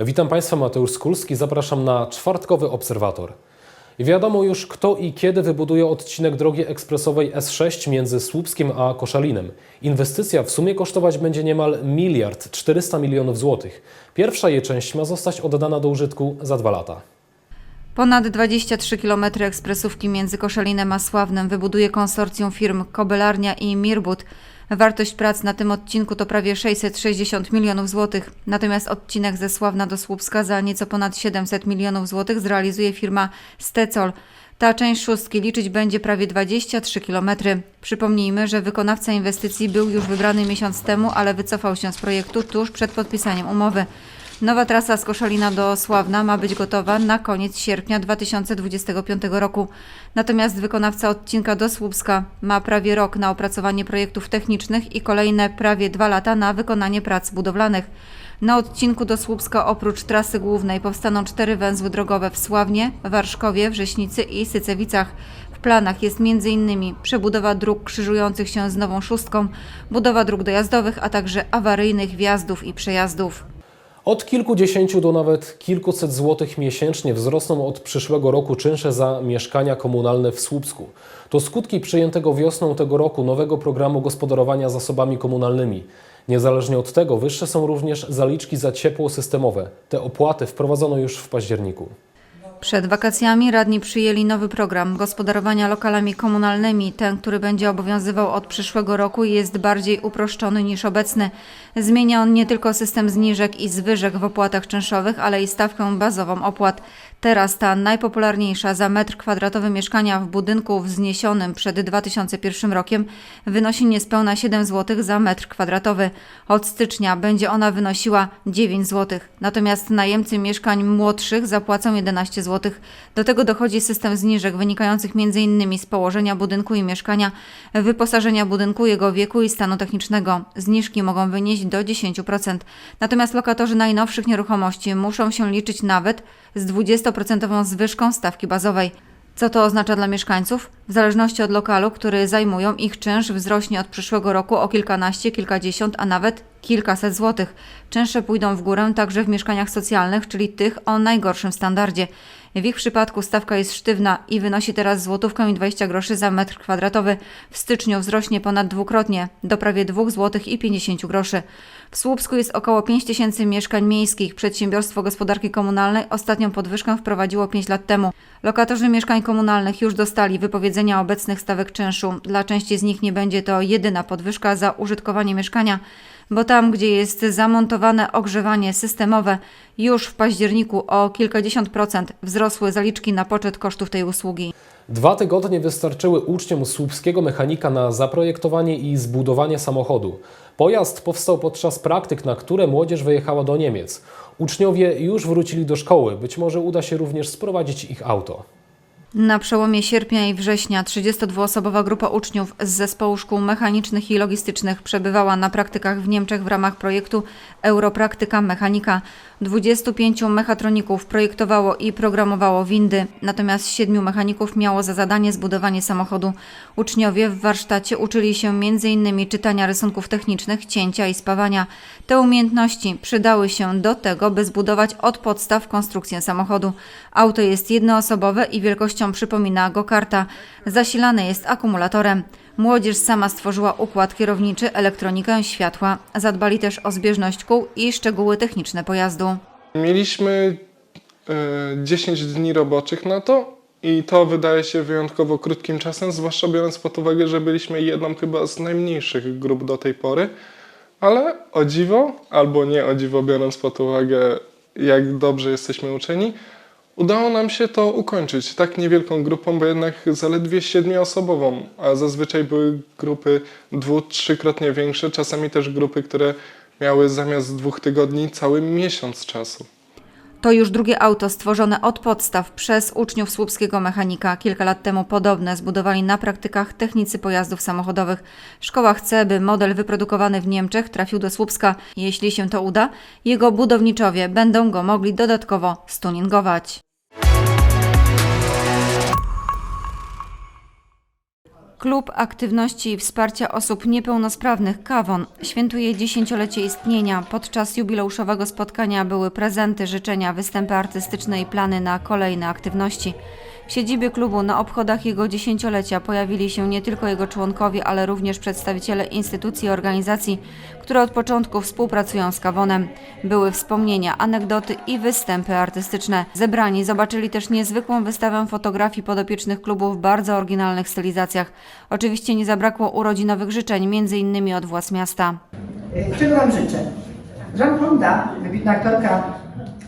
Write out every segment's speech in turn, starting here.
Witam Państwa, Mateusz Skulski. Zapraszam na czwartkowy obserwator. Wiadomo już, kto i kiedy wybuduje odcinek drogi ekspresowej S6 między Słupskiem a Koszalinem. Inwestycja w sumie kosztować będzie niemal miliard 400 milionów złotych. Pierwsza jej część ma zostać oddana do użytku za dwa lata. Ponad 23 km ekspresówki między Koszalinem a Sławnem wybuduje konsorcjum firm Kobelarnia i Mirbut. Wartość prac na tym odcinku to prawie 660 milionów złotych. Natomiast odcinek ze Sławna do Słupska za nieco ponad 700 milionów złotych zrealizuje firma Stecol. Ta część szóstki liczyć będzie prawie 23 km. Przypomnijmy, że wykonawca inwestycji był już wybrany miesiąc temu, ale wycofał się z projektu tuż przed podpisaniem umowy. Nowa trasa z Koszalina do Sławna ma być gotowa na koniec sierpnia 2025 roku. Natomiast wykonawca odcinka do Słupska ma prawie rok na opracowanie projektów technicznych i kolejne prawie dwa lata na wykonanie prac budowlanych. Na odcinku do Słupska oprócz trasy głównej powstaną cztery węzły drogowe w Sławnie, Warszkowie, Wrześnicy i Sycewicach. W planach jest m.in. przebudowa dróg krzyżujących się z Nową Szóstką, budowa dróg dojazdowych, a także awaryjnych wjazdów i przejazdów. Od kilkudziesięciu do nawet kilkuset złotych miesięcznie wzrosną od przyszłego roku czynsze za mieszkania komunalne w Słupsku. To skutki przyjętego wiosną tego roku nowego programu gospodarowania zasobami komunalnymi. Niezależnie od tego wyższe są również zaliczki za ciepło systemowe. Te opłaty wprowadzono już w październiku. Przed wakacjami radni przyjęli nowy program gospodarowania lokalami komunalnymi. Ten, który będzie obowiązywał od przyszłego roku, jest bardziej uproszczony niż obecny. Zmienia on nie tylko system zniżek i zwyżek w opłatach czynszowych, ale i stawkę bazową opłat. Teraz ta najpopularniejsza za metr kwadratowy mieszkania w budynku wzniesionym przed 2001 rokiem wynosi niespełna 7 zł za metr kwadratowy. Od stycznia będzie ona wynosiła 9 zł. Natomiast najemcy mieszkań młodszych zapłacą 11 zł. Do tego dochodzi system zniżek wynikających m.in. z położenia budynku i mieszkania, wyposażenia budynku, jego wieku i stanu technicznego. Zniżki mogą wynieść do 10%. Natomiast lokatorzy najnowszych nieruchomości muszą się liczyć nawet z 20% zwyżką stawki bazowej. Co to oznacza dla mieszkańców? W zależności od lokalu, który zajmują, ich czynsz wzrośnie od przyszłego roku o kilkanaście, kilkadziesiąt, a nawet kilkaset złotych. Czynsze pójdą w górę także w mieszkaniach socjalnych, czyli tych o najgorszym standardzie. W ich przypadku stawka jest sztywna i wynosi teraz złotówkę i 20 groszy za metr kwadratowy. W styczniu wzrośnie ponad dwukrotnie, do prawie 2 złotych i 50 groszy. W Słupsku jest około 5 tysięcy mieszkań miejskich. Przedsiębiorstwo Gospodarki Komunalnej ostatnią podwyżkę wprowadziło 5 lat temu. Lokatorzy mieszkań komunalnych już dostali wypowiedzenia obecnych stawek czynszu. Dla części z nich nie będzie to jedyna podwyżka za użytkowanie mieszkania, bo tam, gdzie jest zamontowane ogrzewanie systemowe, już w październiku o kilkadziesiąt procent wzrosły zaliczki na poczet kosztów tej usługi. Dwa tygodnie wystarczyły uczniom słupskiego mechanika na zaprojektowanie i zbudowanie samochodu. Pojazd powstał podczas praktyk, na które młodzież wyjechała do Niemiec. Uczniowie już wrócili do szkoły, być może uda się również sprowadzić ich auto. Na przełomie sierpnia i września 32-osobowa grupa uczniów z zespołu szkół mechanicznych i logistycznych przebywała na praktykach w Niemczech w ramach projektu Europraktyka Mechanika. 25 mechatroników projektowało i programowało windy, natomiast 7 mechaników miało za zadanie zbudowanie samochodu. Uczniowie w warsztacie uczyli się m.in. czytania rysunków technicznych, cięcia i spawania. Te umiejętności przydały się do tego, by zbudować od podstaw konstrukcję samochodu. Auto jest jednoosobowe i przypomina go-karta. Jest akumulatorem. Młodzież sama stworzyła układ kierowniczy, elektronikę, światła. Zadbali też o zbieżność kół i szczegóły techniczne pojazdu. Mieliśmy e, 10 dni roboczych na to i to wydaje się wyjątkowo krótkim czasem, zwłaszcza biorąc pod uwagę, że byliśmy jedną chyba z najmniejszych grup do tej pory, ale o dziwo, albo nie o dziwo, biorąc pod uwagę, jak dobrze jesteśmy uczeni, udało nam się to ukończyć tak niewielką grupą, bo jednak zaledwie siedmioosobową, a zazwyczaj były grupy dwu, trzykrotnie większe, czasami też grupy, które miały zamiast dwóch tygodni cały miesiąc czasu. To już drugie auto stworzone od podstaw przez uczniów słupskiego mechanika. Kilka lat temu podobne zbudowali na praktykach technicy pojazdów samochodowych. Szkoła chce, by model wyprodukowany w Niemczech trafił do Słupska. Jeśli się to uda, jego budowniczowie będą go mogli dodatkowo stuningować. Klub Aktywności i Wsparcia Osób Niepełnosprawnych KAWON świętuje dziesięciolecie istnienia. Podczas jubileuszowego spotkania były prezenty, życzenia, występy artystyczne i plany na kolejne aktywności. W siedzibie klubu na obchodach jego dziesięciolecia pojawili się nie tylko jego członkowie, ale również przedstawiciele instytucji i organizacji, które od początku współpracują z Kawonem. Były wspomnienia, anegdoty i występy artystyczne. Zebrani zobaczyli też niezwykłą wystawę fotografii podopiecznych klubu w bardzo oryginalnych stylizacjach. Oczywiście nie zabrakło urodzinowych życzeń, innymi od władz miasta. Y, Czego Wam życzę? Jean Fonda, wybitna aktorka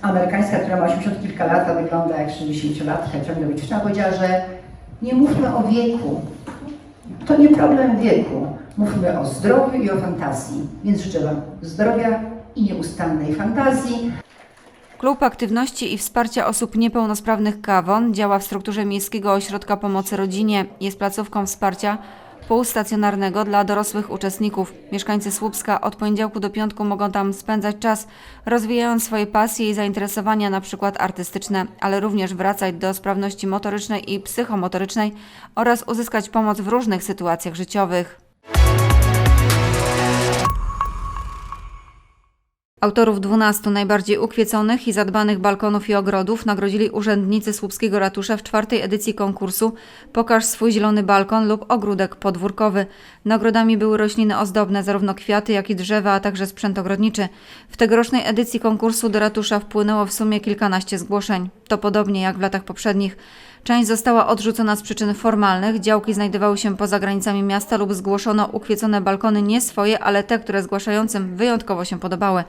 amerykańska, która ma 80 kilka lat, a wygląda jak 60-latka, ciągle wyciszna, powiedziała, że nie mówmy o wieku. To nie problem wieku. Mówmy o zdrowiu i o fantazji. Więc życzę Wam zdrowia i nieustannej fantazji. Klub Aktywności i Wsparcia Osób Niepełnosprawnych KAWON działa w strukturze Miejskiego Ośrodka Pomocy Rodzinie. Jest placówką wsparcia półstacjonarnego dla dorosłych uczestników. Mieszkańcy Słupska od poniedziałku do piątku mogą tam spędzać czas, rozwijając swoje pasje i zainteresowania, np. artystyczne, ale również wracać do sprawności motorycznej i psychomotorycznej oraz uzyskać pomoc w różnych sytuacjach życiowych. Autorów 12 najbardziej ukwieconych i zadbanych balkonów i ogrodów nagrodzili urzędnicy Słupskiego Ratusza w czwartej edycji konkursu Pokaż swój zielony balkon lub ogródek podwórkowy. Nagrodami były rośliny ozdobne, zarówno kwiaty, jak i drzewa, a także sprzęt ogrodniczy. W tegorocznej edycji konkursu do ratusza wpłynęło w sumie kilkanaście zgłoszeń. To podobnie jak w latach poprzednich. Część została odrzucona z przyczyn formalnych, działki znajdowały się poza granicami miasta lub zgłoszono ukwiecone balkony nie swoje, ale te, które zgłaszającym wyjątkowo się podobały.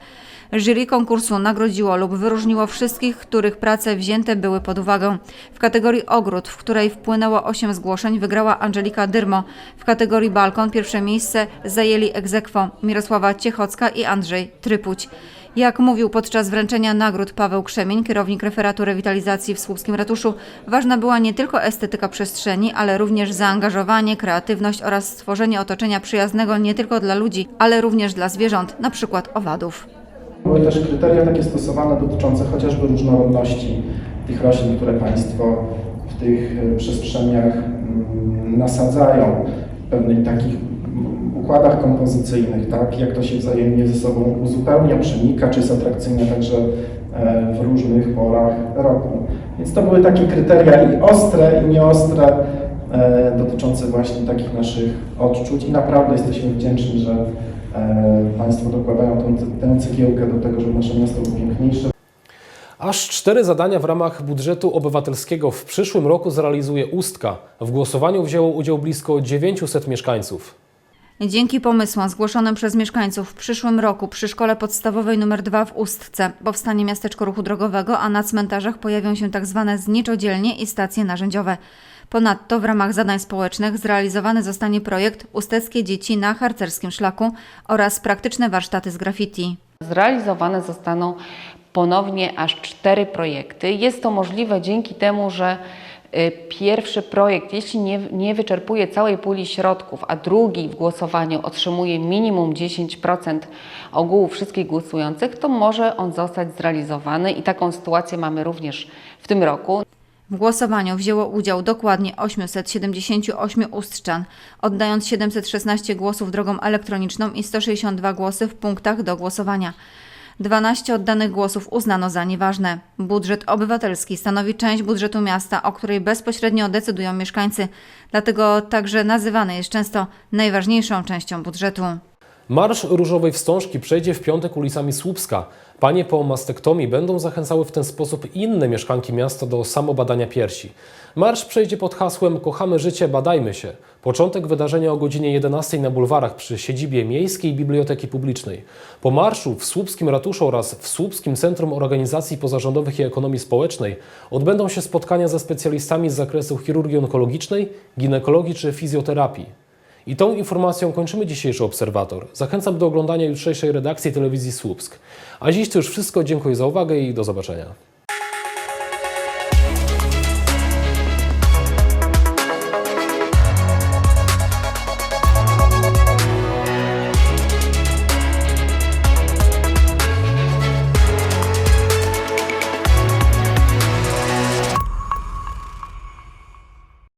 Jury konkursu nagrodziło lub wyróżniło wszystkich, których prace wzięte były pod uwagę. W kategorii ogród, w której wpłynęło 8 zgłoszeń, wygrała Angelika Dyrmo. W kategorii balkon pierwsze miejsce zajęli egzekwo Mirosława Ciechocka i Andrzej Trypuć. Jak mówił podczas wręczenia nagród Paweł Krzemień, kierownik referatu rewitalizacji w Słupskim Ratuszu, ważna była nie tylko estetyka przestrzeni, ale również zaangażowanie, kreatywność oraz stworzenie otoczenia przyjaznego nie tylko dla ludzi, ale również dla zwierząt, przykład owadów. Były też kryteria takie stosowane dotyczące chociażby różnorodności tych roślin, które Państwo w tych e, przestrzeniach mm, nasadzają, pewnych takich układach kompozycyjnych, tak, jak to się wzajemnie ze sobą uzupełnia, przenika, czy jest atrakcyjne także e, w różnych porach roku. Więc to były takie kryteria i ostre, i nieostre, e, dotyczące właśnie takich naszych odczuć i naprawdę jesteśmy wdzięczni, że e, Państwo dokładają tę cegiełkę do tego, żeby nasze miasto było piękniejsze. Aż cztery zadania w ramach budżetu obywatelskiego w przyszłym roku zrealizuje Ustka. W głosowaniu wzięło udział blisko 900 mieszkańców. Dzięki pomysłom zgłoszonym przez mieszkańców w przyszłym roku przy szkole podstawowej nr 2 w Ustce powstanie miasteczko ruchu drogowego, a na cmentarzach pojawią się tzw. zniczodzielnie i stacje narzędziowe. Ponadto w ramach zadań społecznych zrealizowany zostanie projekt Usteckie dzieci na harcerskim szlaku oraz praktyczne warsztaty z graffiti. Zrealizowane zostaną ponownie aż cztery projekty. Jest to możliwe dzięki temu, że pierwszy projekt, jeśli nie, nie wyczerpuje całej puli środków, a drugi w głosowaniu otrzymuje minimum 10% ogółu wszystkich głosujących, to może on zostać zrealizowany i taką sytuację mamy również w tym roku. W głosowaniu wzięło udział dokładnie 878 ustrzan, oddając 716 głosów drogą elektroniczną i 162 głosy w punktach do głosowania. 12 oddanych głosów uznano za nieważne. Budżet obywatelski stanowi część budżetu miasta, o której bezpośrednio decydują mieszkańcy, dlatego także nazywany jest często najważniejszą częścią budżetu. Marsz Różowej Wstążki przejdzie w piątek ulicami Słupska. Panie po mastektomii będą zachęcały w ten sposób inne mieszkanki miasta do samobadania piersi. Marsz przejdzie pod hasłem Kochamy życie, badajmy się. Początek wydarzenia o godzinie 11 na bulwarach przy siedzibie Miejskiej Biblioteki Publicznej. Po marszu w Słupskim Ratuszu oraz w Słupskim Centrum Organizacji Pozarządowych i Ekonomii Społecznej odbędą się spotkania ze specjalistami z zakresu chirurgii onkologicznej, ginekologii czy fizjoterapii. I tą informacją kończymy dzisiejszy Obserwator. Zachęcam do oglądania jutrzejszej redakcji telewizji Słupsk. A dziś to już wszystko. Dziękuję za uwagę i do zobaczenia.